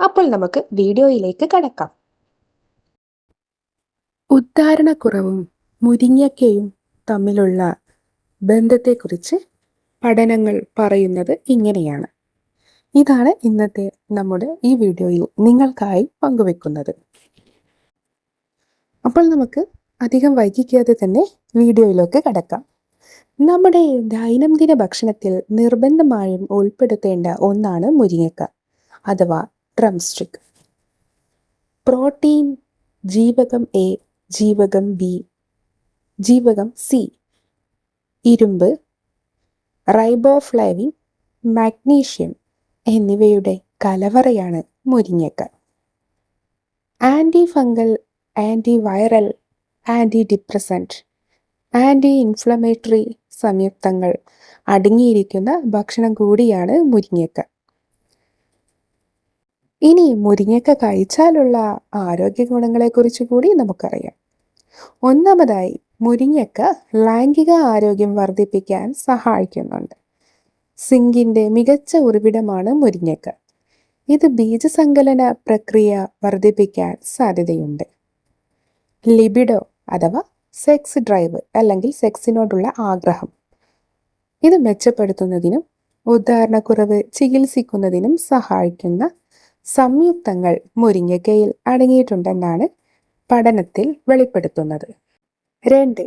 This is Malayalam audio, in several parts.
അപ്പോൾ നമുക്ക് വീഡിയോയിലേക്ക് കടക്കാം. ഉദ്ധാരണക്കുറവും മുരിങ്ങയ്ക്കയും തമ്മിലുള്ള ബന്ധത്തെക്കുറിച്ച് പഠനങ്ങൾ പറയുന്നത് ഇങ്ങനെയാണ്. ഇതാണ് ഇന്നത്തെ നമ്മുടെ ഈ വീഡിയോയിൽ നിങ്ങൾക്കായി പങ്കുവെക്കുന്നത്. അപ്പോൾ നമുക്ക് അധികം വൈകിക്കാതെ തന്നെ വീഡിയോയിലേക്ക് കടക്കാം. നമ്മുടെ ദൈനംദിന ഭക്ഷണത്തിൽ നിർബന്ധമായും ഉൾപ്പെടുത്തേണ്ട ഒന്നാണ് മുരിങ്ങക്ക അഥവാ ഡ്രംസ്റ്റിക് പ്രോട്ടീൻ ജീവകം എ ജീവകം ബി ജീവകം സി. ഇരുമ്പ് റൈബോഫ്ലേവിൻ മാഗ്നീഷ്യം എന്നിവയുടെ കലവറയാണ് മുരിങ്ങക്ക. Anti fungal anti viral anti depressant anti inflammatory സംയുക്തങ്ങൾ അടങ്ങിയിരിക്കുന്ന ഭക്ഷണം കൂടിയാണ് മുരിങ്ങക്ക. ഇനി മുരിങ്ങക്ക കഴിച്ചാലുള്ള ആരോഗ്യ ഗുണങ്ങളെക്കുറിച്ച് കൂടി നമുക്കറിയാം. ഒന്നാമതായി മുരിങ്ങക്ക ലൈംഗിക ആരോഗ്യം വർദ്ധിപ്പിക്കാൻ സഹായിക്കുന്നുണ്ട്. സിങ്കിന്റെ മികച്ച ഉറവിടമാണ് മുരിങ്ങക്ക ഇത് ബീജസങ്കലന പ്രക്രിയ വർദ്ധിപ്പിക്കാൻ സാധ്യതയുണ്ട്. ലിബിഡോ അഥവാ സെക്സ് ഡ്രൈവ് അല്ലെങ്കിൽ സെക്സിനോടുള്ള ആഗ്രഹം. ഇത് മെച്ചപ്പെടുത്തുന്നതിനും ഉദാഹരണക്കുറവ് ചികിത്സിക്കുന്നതിനും സഹായിക്കുന്ന സംയുക്തങ്ങൾ മുരിങ്ങക്കയിൽ അടങ്ങിയിട്ടുണ്ടെന്നാണ് പഠനത്തിൽ വെളിപ്പെടുത്തുന്നത്. രണ്ട്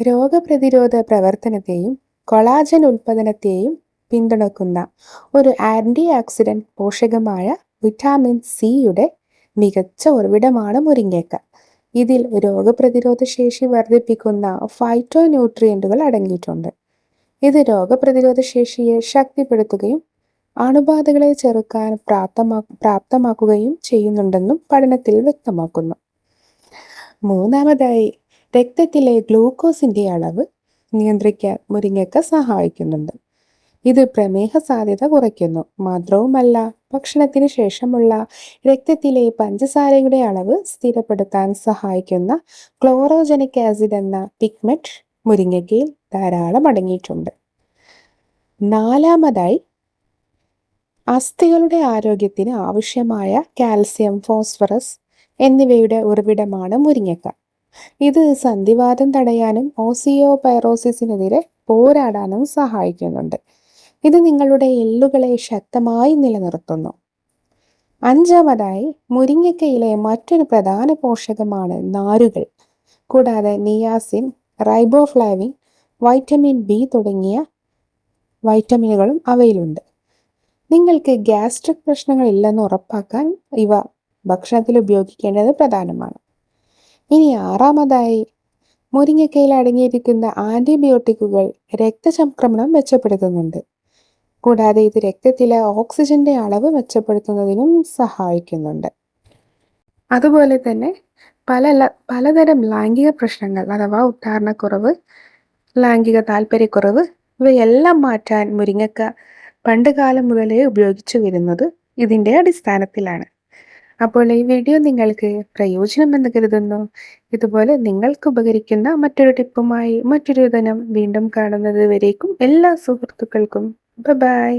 രോഗപ്രതിരോധ പ്രവർത്തനത്തെയും കൊളാജൻ ഉൽപ്പാദനത്തെയും പിന്തുണക്കുന്ന ഒരു ആന്റി ഓക്സിഡന്റ് പോഷകമായ വിറ്റാമിൻ സിയുടെ മികച്ച ഉറവിടമാണ് മുരിങ്ങക്ക. ഇതിൽ രോഗപ്രതിരോധ ശേഷി വർദ്ധിപ്പിക്കുന്ന ഫൈറ്റോ ന്യൂട്രിയന്റുകൾ അടങ്ങിയിട്ടുണ്ട്. ഇത് രോഗപ്രതിരോധ ശേഷിയെ ശക്തിപ്പെടുത്തുകയും അണുബാധകളെ ചെറുക്കാൻ പ്രാപ്തമാ പ്രാപ്തമാക്കുകയും ചെയ്യുന്നുണ്ടെന്നും പഠനത്തിൽ വ്യക്തമാക്കുന്നു. മൂന്നാമതായി രക്തത്തിലെ ഗ്ലൂക്കോസിന്റെ അളവ് നിയന്ത്രിക്കാൻ മുരിങ്ങക്ക സഹായിക്കുന്നുണ്ട്. ഇത് പ്രമേഹ സാധ്യത കുറയ്ക്കുന്നു. മാത്രവുമല്ല ഭക്ഷണത്തിന് ശേഷമുള്ള രക്തത്തിലെ പഞ്ചസാരയുടെ അളവ് സ്ഥിരപ്പെടുത്താൻ സഹായിക്കുന്ന ക്ലോറോജനിക് ആസിഡ് എന്ന പിഗ്മെന്റ് മുരിങ്ങയ്ക്കയിൽ ധാരാളം അടങ്ങിയിട്ടുണ്ട്. നാലാമതായി അസ്ഥികളുടെ ആരോഗ്യത്തിന് ആവശ്യമായ കാൽസ്യം ഫോസ്ഫറസ് എന്നിവയുടെ ഉറവിടമാണ് മുരിങ്ങക്ക. ഇത് സന്ധിവാതം തടയാനും ഓസിയോപൈറോസിസിനെതിരെ പോരാടാനും സഹായിക്കുന്നുണ്ട്. ഇത് നിങ്ങളുടെ എല്ലുകളെ ശക്തമായി നിലനിർത്തുന്നു. അഞ്ചാമതായി മുരിങ്ങക്കയിലെ മറ്റൊരു പ്രധാന പോഷകമാണ് നാരുകൾ. കൂടാതെ നിയാസിൻ റൈബോഫ്ലാവിൻ വൈറ്റമിൻ ബി തുടങ്ങിയ വൈറ്റമിനുകളും അവയിലുണ്ട്. നിങ്ങൾക്ക് ഗ്യാസ്ട്രിക് പ്രശ്നങ്ങൾ ഇല്ലെന്ന് ഉറപ്പാക്കാൻ ഇവ ഭക്ഷണത്തിൽ ഉപയോഗിക്കേണ്ടത് പ്രധാനമാണ്. ഇനി ആറാമതായി മുരിങ്ങക്കയിൽ അടങ്ങിയിരിക്കുന്ന ആന്റിബയോട്ടിക്കുകൾ രക്തചംക്രമണം മെച്ചപ്പെടുത്തുന്നുണ്ട്. കൂടാതെ ഇത് രക്തത്തിലെ ഓക്സിജന്റെ അളവ് മെച്ചപ്പെടുത്തുന്നതിനും സഹായിക്കുന്നുണ്ട്. അതുപോലെ തന്നെ പല പലതരം ലൈംഗിക പ്രശ്നങ്ങൾ അഥവാ ഉദ്ധാരണക്കുറവ് ലൈംഗിക താല്പര്യക്കുറവ് ഇവയെല്ലാം മാറ്റാൻ മുരിങ്ങക്ക പണ്ട് കാലം മുതലേ ഉപയോഗിച്ചു വരുന്നത് ഇതിന്റെ അടിസ്ഥാനത്തിലാണ്. അപ്പോൾ ഈ വീഡിയോ നിങ്ങൾക്ക് പ്രയോജനമെന്ന് കരുതുന്നു. ഇതുപോലെ നിങ്ങൾക്ക് ഉപകരിക്കുന്ന മറ്റൊരു ടിപ്പുമായി മറ്റൊരു ദിനം വീണ്ടും കാണുന്നത് വരേക്കും എല്ലാ സുഹൃത്തുക്കൾക്കും. ബൈ